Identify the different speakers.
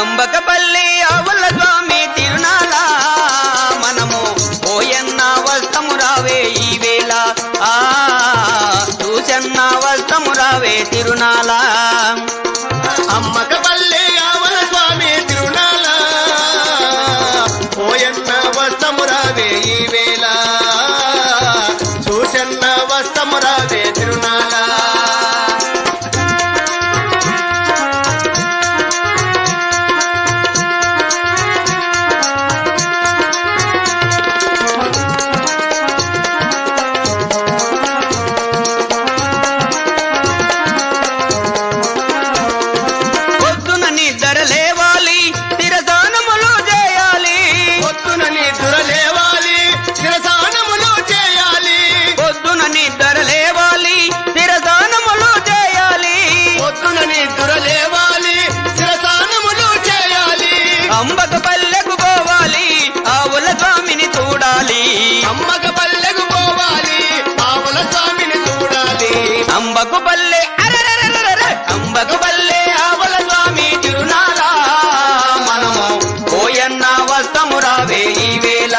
Speaker 1: అంబకపల్లి ఆవుల స్వామి తిరునాళ. మనము పోయన్న వస్తము రావే ఈ వేళ. ఆ చూసన్న వస్తము రావే తిరునాళ.
Speaker 2: అమ్మకపల్లి అవల స్వామి తిరునాల పోయన్న వస్తమురావే ఈ వేళ. చూసన్న వస్తము రావే
Speaker 1: పొద్దున పల్లెకు పోవాలి ఆవుల స్వామిని చూడాలి.
Speaker 2: అమ్మక పల్లెకు పోవాలి ఆవుల స్వామిని చూడాలి.
Speaker 1: అంబకు పల్లె అంబకు పల్లె ఆవుల స్వామి తిరునాళ. మనము పోయన్న వస్తము రావే ఈ వేళ.